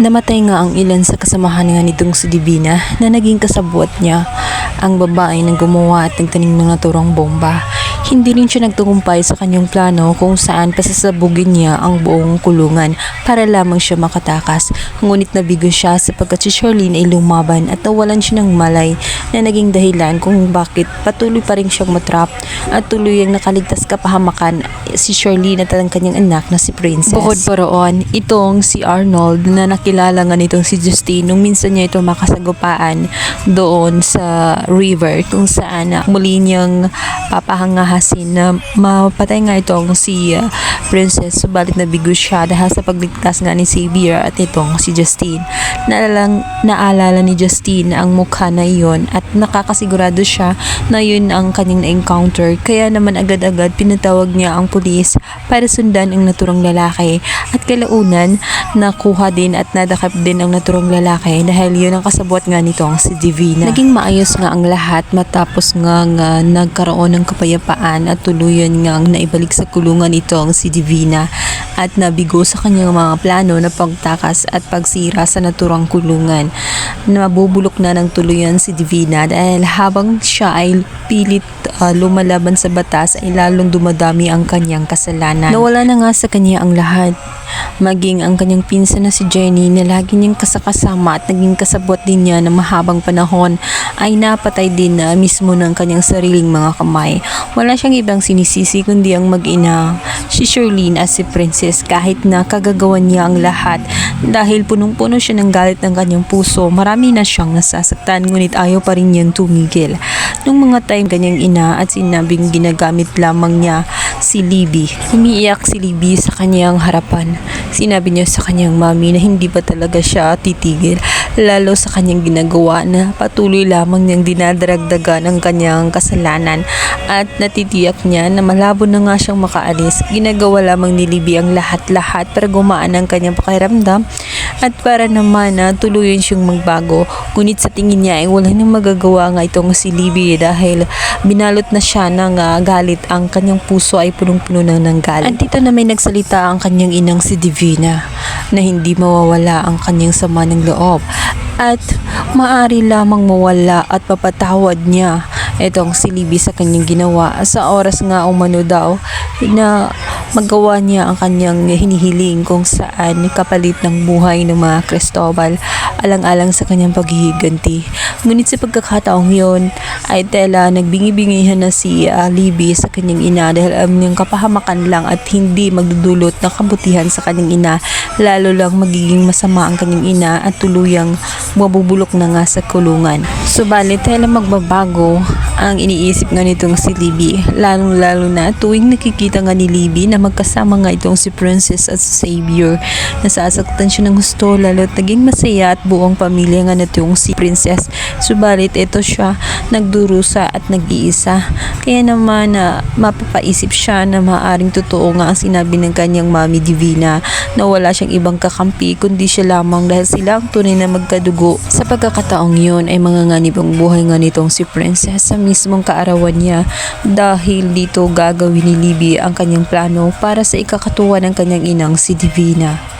Namatay nga ang ilan sa kasamahan nga nitong si Divina na naging kasabwat niya ang babae na gumawa at nagtanim ng naturang bomba. Hindi rin siya nagtagumpay sa kanyang plano kung saan pasasabugin niya ang buong kulungan para lamang siya makatakas. Ngunit nabigo siya sapagkat si Charlene ay lumaban at nawalan siya ng malay na naging dahilan kung bakit patuloy pa rin siyang matrap at tuloy ang nakaligtas kapahamakan si Charlene at ang kanyang anak na si Princess. Bukod pa roon, itong si Arnold na nakilala nga nitong si Justine nung minsan niya ito makasagupaan doon sa river kung saan ah, muli niyang papahangahasin na mapatay nga itong si ah, Princess subalit nabigo siya dahil sa pagligtas nga ni Xavier at itong si Justine. Naalalang, naalala ni Justine ang mukha na iyon at nakakasigurado siya na yun ang kanyang na-encounter kaya naman agad-agad pinatawag niya ang pulis para sundan ang naturang lalaki at kalaunan nakuha din at nadakap din ang naturang lalaki dahil yun ang kasabwat nga nitong si Divina. Naging maayos nga ang lahat matapos nga, nga nagkaroon ng kapayapaan at tuluyan nga ang naibalik sa kulungan itong si Divina at nabigo sa kanyang mga plano na pagtakas at pagsira sa naturang kulungan. Nabubulok na ng tuluyan si Divina dahil habang siya ay pilit uh, lumalaban sa batas ay lalong dumadami ang kanyang kasalanan. Nawala na nga sa kanya ang lahat. Maging ang kanyang pinsan na si Jenny na lagi niyang kasakasama at naging kasabot din niya na mahabang panahon ay napatay din na mismo ng kanyang sariling mga kamay. Wala siyang ibang sinisisi kundi ang mag-ina, si Charlene at si Princess kahit na kagagawan niya ang lahat dahil punong-puno siya ng galit ng kanyang puso. Marami na siyang nasasaktan ngunit ayaw pa rin niyang tumigil. Nung mga time kanyang ina at sinabing ginagamit lamang niya si Libby. Umiiyak si Libby sa kanyang harapan. Sinabi niya sa kanyang mami na hindi ba talaga siya titigil lalo sa kanyang ginagawa na patuloy lamang niyang dinadaragdagan ang kanyang kasalanan at natitiyak niya na malabo na nga siyang makaalis. Ginagawa lamang ni Libby ang lahat-lahat para gumaan ang kanyang pakiramdam at para naman na tuluyan siyang magbago. Ngunit sa tingin niya ay wala nang magagawa nga itong si Libby dahil binalot na siya ng ah, galit. Ang kanyang puso ay punong-puno ng galit. At dito na may nagsalita ang kanyang inang si Divina na hindi mawawala ang kanyang sama ng loob at maari lamang mawala at papatawad niya itong si Libby sa kanyang ginawa sa oras nga umano daw na magawa niya ang kanyang hinihiling kung saan kapalit ng buhay ng mga Cristobal alang-alang sa kanyang paghihiganti. Ngunit sa pagkakataong yon ay tela nagbingi-bingihan na si ah, Libby sa kanyang ina dahil alam niyang kapahamakan lang at hindi magdudulot ng kabutihan sa kanyang ina lalo lang magiging masama ang kanyang ina at tuluyang mabubulok na nga sa kulungan. Subalit tela magbabago ang iniisip nga nitong si Libby lalong lalo na tuwing nakikita nga ni Libby na magkasama nga itong si Princess at si Xavier. Nasasaktan siya ng gusto lalo at naging masaya at buong pamilya nga nitong si Princess. Subalit ito siya nagdurusa at nag-iisa. Kaya naman na mapapaisip siya na maaring totoo nga ang sinabi ng kanyang mami Divina na wala siyang ibang kakampi kundi siya lamang dahil sila ang tunay na magkadugo. Sa pagkakataong yun ay mga nganib buhay nga nitong si Princess. Sa mismong kaarawan niya dahil dito gagawin ni Libby ang kanyang plano para sa ikakatuwa ng kanyang inang si Divina.